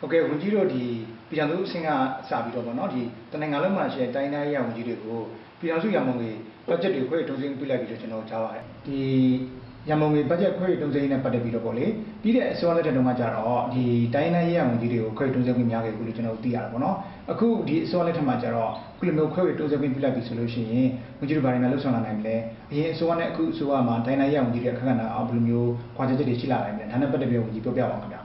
ဟုတ်ကဲ့ဝန်ကြီးတို့ဒီပြည်ထောင်စုအဆင့်ကစပြီးတော့ဗောနော်ဒီတနင်္ဂနွေလုံးမှာရှိတဲ့တိုင်းတိုင်းရဝန်ကြီးတွေကိုပြည်ထောင်စုရန်ပုံငွေဘတ်ဂျက်တွေခွဲတုံးစင်းပြလိုက်ပြီးတော့ကျွန်တော်ကြားပါတယ်ဒီရန်ပုံငွေဘတ်ဂျက်ခွဲတုံးစင်းနဲ့ပတ်သက်ပြီးတော့ဗောလေပြီးတဲ့အစိုးရလက်ထက်တုန်းကကြတော့ဒီတိုင်းတိုင်းရဝန်ကြီးတွေကိုခွဲတုံးစင်းခွင့်များခဲ့ဘူးလို့ကျွန်တော်သိရတာဗောနော်အခုဒီအစိုးရလက်ထက်မှာကြတော့ခုလိုမျိုးခွဲတုံးစင်းခွင့်ပြလိုက်ပြီဆိုလို့ရှိရင်ဝန်ကြီးတို့ဘာတွေများလှုပ်ဆောင်လာနိုင်မလဲအရင်အစိုးရနဲ့အခုအစိုးရမှာတိုင်းတိုင်းရဝန်ကြီးတွေအခက်အခဲအဘယ်လိုမျိုးခွာချက်ချက်တွေရှိလာနိုင်မလဲဒါနဲ့ပတ်သက်ပြီးဝန်ကြီးပြောပြပါဦးခင်ဗျာ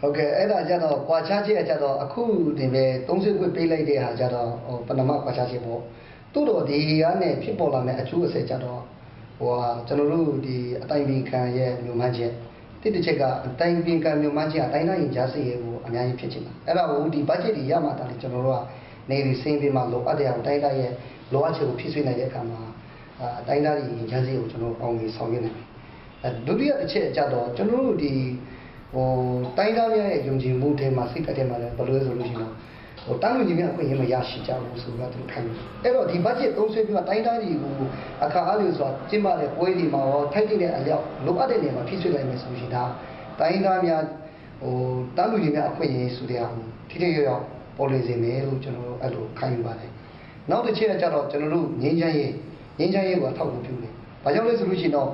ဟုတ်ကဲ့အဲ့ဒါကြတော့ကွာခြားချက်အကြတော့အခုတင်ပဲ30ခွင့်ပေးလိုက်တဲ့ဟာကြတော့ဟိုပဏမကွာခြားချက်ပေါ့တိုးတော့ဒီကနေဖြစ်ပေါ်လာတဲ့အကျိုးအဆက်ကြတော့ဟိုဟာကျွန်တော်တို့ဒီအတိုင်းပင်ခံရဲ့မြို့မှန်းချက်တိတစ်ချက်ကအတိုင်းပင်ခံမြို့မှန်းချက်အတိုင်းတိုင်းကြားစီရဲ့ကိုအများကြီးဖြစ်ချင်တာအဲ့ဒါကိုဒီ budget တွေရမှတာလေကျွန်တော်တို့ကနေဒီစင်းပြီးမှလိုအပ်တဲ့အတိုင်းတိုင်းရဲ့လိုအပ်ချက်ကိုဖြည့်ဆွေးနိုင်တဲ့အခါမှာအာအတိုင်းတိုင်းရင်ကြားစီကိုကျွန်တော်အောင်ကြီးဆောင်ရွက်နိုင်တယ်အဲဒုတိယတစ်ချက်ကြတော့ကျွန်တော်တို့ဒီ ဟိုတိုင်းသားများရဲ့ယုံကြည်မှုထဲမှာစိတ်ကထဲမှာလည်းဘယ်လိုလဲဆိုလို့ရှိရင်ဟိုတန်းလူကြီးများအခွင့်အရေးမရရှိကြဘူးဆိုတော့သူခိုင်းတယ်အဲ့တော့ဒီ budget သုံးဆွဲပြီးတော့တိုင်းသားတွေကိုအခါအားလျော်စွာကျင်းပတဲ့ပွဲတွေမှာရောထိုက်တဲ့အလျောက်လိုအပ်တဲ့နေရာမှာဖြစ်ဆွဲလိုက်မယ်ဆိုလို့ရှိရင်ဒါတိုင်းသားများဟိုတန်းလူကြီးများအခွင့်အရေးဆိုတဲ့ဟာကိုထိထိရောက်ရောက်ပေါ်လွင်စေမယ်လို့ကျွန်တော်တို့အဲ့လိုခိုင်းယူပါတယ်နောက်တစ်ချက်ကကြတော့ကျွန်တော်တို့ငင်းချမ်းရေးငင်းချမ်းရေးကိုအထောက်အကူပြုတယ်။ဘာကြောင့်လဲဆိုလို့ရှိရင်တော့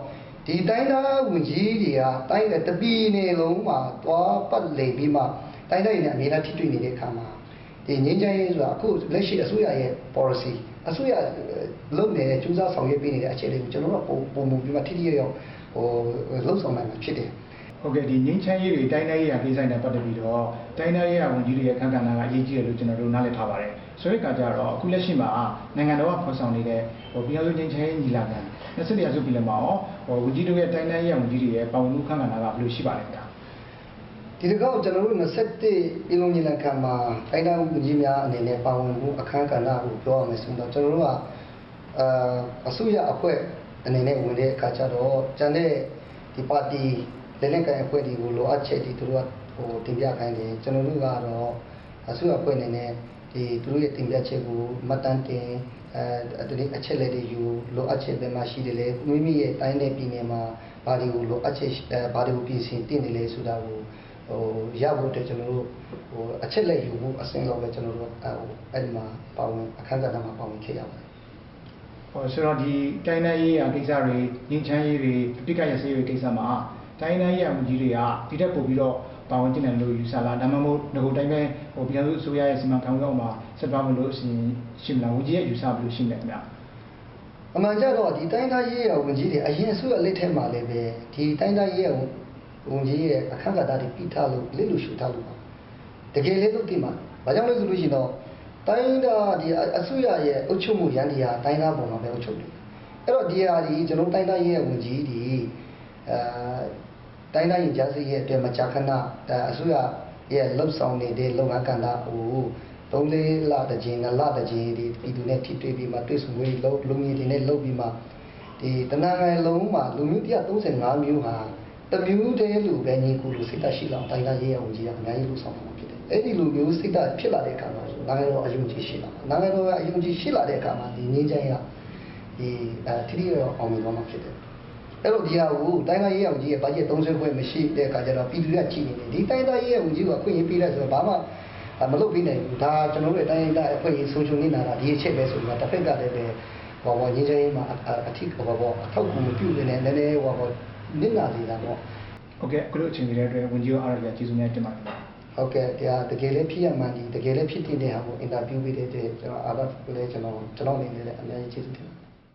ဒီတိုင်းသားဝင်ကြီးတွေကတိုင်းတဲ့တပီနေလုံးမှာသွားပတ်လည်ပြီးမှတိုင်းတိုင်းနဲ့အများအားထိတွေ့နေတဲ့အခါမှာဒီငင်းချမ်းရေးဆိုတာအခုလက်ရှိအစိုးရရဲ့ policy အစိုးရလုပ်နေတဲ့ကျူးစာဆောင်ရွက်ပေးနေတဲ့အခြေအနေကိုကျွန်တော်တို့ပုံပုံမူပြီးမှထိထိရောက်ရောက်ဟိုလှုပ်ဆောင်နိုင်မှာဖြစ်တယ် ဟုတ်ကဲ့ဒီငင်းချမ်းရေးတွေတိုင်းတိုင်းရေးရာကိစ္စနဲ့ပတ်သက်ပြီးတော့တိုင်းတိုင်းရေးရာဝန်ကြီးတွေရဲ့အခမ်းကဏ္ဍကအရေးကြီးတယ်လို့ကျွန်တော်တို့နားလည်ထားပါတယ်ဆိုတဲ့အခါကျတော့အခုလက်ရှိမှာနိုင်ငံတော်ကဖော်ဆောင်နေတဲ့ဟိုပြည်ထောင်စုငင်းချမ်းရေးညီလာခံ20ရာစုပြည်လည်းမှာရောဟိုဝန်ကြီးတို့ရဲ့တိုင်းတိုင်းရေးရာဝန်ကြီးတွေရဲ့ပါဝင်မှုအခမ်းကဏ္ဍကဘယ်လိုရှိပါလဲခင်ဗျာဒီတစ်ခေါက်ကျွန်တော်တို့21ပြည်လုံးညီလာခံမှာတိုင်းတိုင်းဝန်ကြီးများအနေနဲ့ပါဝင်မှုအခမ်းကဏ္ဍကိုပြောရမယ်ဆိုတော့ကျွန်တော်တို့ကအာအစိုးရအဖွဲ့အနေနဲ့ဝင်တဲ့အခါကျတော့ကျန်တဲ့ဒီပါတီ လက်နက်ကိုင်အဖွဲ့တွေကိုလိုအပ်ချက်တွေသူတို့ကဟိုတင်ပြခိုင်းတယ်ကျွန်တော်တို့ကတော့အစိုးရအဖွဲ့အနေနဲ့ဒီသူတို့ရဲ့တင်ပြချက်ကိုမှတ်တမ်းတင်အဲဒီနေ့အချက်လက်တွေယူလိုအပ်ချက်ပဲမှရှိတယ်လေမိမိရဲ့တိုင်းတဲ့ပြည်နယ်မှာဘာတွေကိုလိုအပ်ချက်အဲဘာတွေကိုပြင်ဆင်တင်တယ်လဲဆိုတာကိုဟိုရဖို့အတွက်ကျွန်တော်တို့ဟိုအချက်လက်ယူဖို့အစင်းတော့ပဲကျွန်တော်တို့အဲဟိုအဲ့ဒီမှာပါဝင်အခမ်းကဏ္ဍမှာပါဝင်ခဲ့ရပါတယ်ဟောဆိုတော့ဒီတိုင်းတိုင်းရေးရာကိစ္စတွေငင်းချမ်းရေးတွေအပိကရစေးတွေကိစ္စမှာ တိုင်းတိုင်းရေးရာဝန်ကြီးတွေကဒီတက်ပို့ပြီးတော့ပါဝင်ကျင်တယ်လို့ယူဆလားဒါမှမဟုတ်ငကိုတိုင်းပဲဟိုပြည်ထောင်စုအစိုးရရဲ့စီမံခန့်ခွဲမှုမှာဆက်သွားမလို့အရှင်ရှိမလားဝန်ကြီးရဲ့ယူဆဘယ်လိုရှိမလဲခင်ဗျာအမှန်ကြတော့ဒီတိုင်းသားရေးရဝန်ကြီးတွေအရင်အစိုးရလက်ထက်မှာလည်းပဲဒီတိုင်းသားရေးရဝန်ကြီးရဲ့အခန့်ကဏ္ဍတွေပြီးထားလို့လက်လို့ရှူထားလို့ပါတကယ်လည်းလို့ဒီမှာဘာကြောင့်လဲဆိုလို့ရှိရင်တော့တိုင်းသားဒီအစိုးရရဲ့အုပ်ချုပ်မှုရန်တရားတိုင်းသားပုံမှာပဲအုပ်ချုပ်တယ်အဲ့တော့ဒီဟာဒီကျွန်တော်တိုင်းသားရေးရဝန်ကြီးဒီအဲ တိုင်းသားရင်ကြားစိရဲ့အတွက်မကြာခဏအစိုးရရဲ့လှုပ်ဆောင်နေတဲ့လုပ်ငန်းကဏ္ဍကိုသုံးလေးလတစ်ကြိမ်နှစ်လတစ်ကြိမ်ဒီပြည်သူနဲ့ထိတွေ့ပြီးမှတွေ့ဆုံမှုတွေလုပ်လူမျိုးတွေနဲ့လုပ်ပြီးမှဒီတနင်္ဂနွေလုံးမှာလူမျိုး135မျိုးဟာတမျိုးတည်းလူပဲညီကိုလူစိတ်ဓာတ်ရှိလောက်တိုင်းသားရေးရဝင်ကြီးကအများကြီးလူဆောင်မှာဖြစ်တယ်အဲ့ဒီလူမျိုးစိတ်ဓာတ်ဖြစ်လာတဲ့အခါမှာနိုင်ငံတော်အယုံကြည်ရှိလာနိုင်ငံတော်ကအယုံကြည်ရှိလာတဲ့အခါမှာဒီငင်းချမ်းရဒီအဲထိထိရောက်အောင်မြင်သွားမှာဖြစ်တယ် အဲ့တော့ဒီဟာကိုတိုင်းသားရေးအောင်ကြီးရဲ့ဘာကြီး30ခွဲမရှိတဲ့အခါကျတော့ပြည်သူတွေကကြည်နေတယ်ဒီတိုင်းသားရေးအောင်ကြီးကအခွင့်အရေးပေးလိုက်ဆိုတော့ဘာမှမလုပ်ပြီးနိုင်ဘူးဒါကျွန်တော်တို့ရဲ့တိုင်းသားအခွင့်အရေးဆုံးရှုံးနေတာဒါဒီအချက်ပဲဆိုတော့တစ်ဖက်ကလည်းပဲဟောဟောငင်းချင်းမှာအထီးဟောဟောအထောက်အကူမပြုနေနဲ့နည်းနည်းဟောဟောနစ်နာနေတာပေါ့ဟုတ်ကဲ့အခုလိုအချိန်ကြီးတဲ့အတွက်ဝန်ကြီးရောအားရကျေးဇူးများတင်ပါတယ်ခင်ဗျာဟုတ်ကဲ့တရားတကယ်လည်းဖြစ်ရမှန်ဒီတကယ်လည်းဖြစ်တဲ့ဟာကိုအင်တာဗျူးပေးတဲ့အတွက်ကျွန်တော်အားရလည်းကျွန်တော်ကျွန်တော်အနေနဲ့လည်းအများကြီးကျေးဇူးတင်ပါတယ်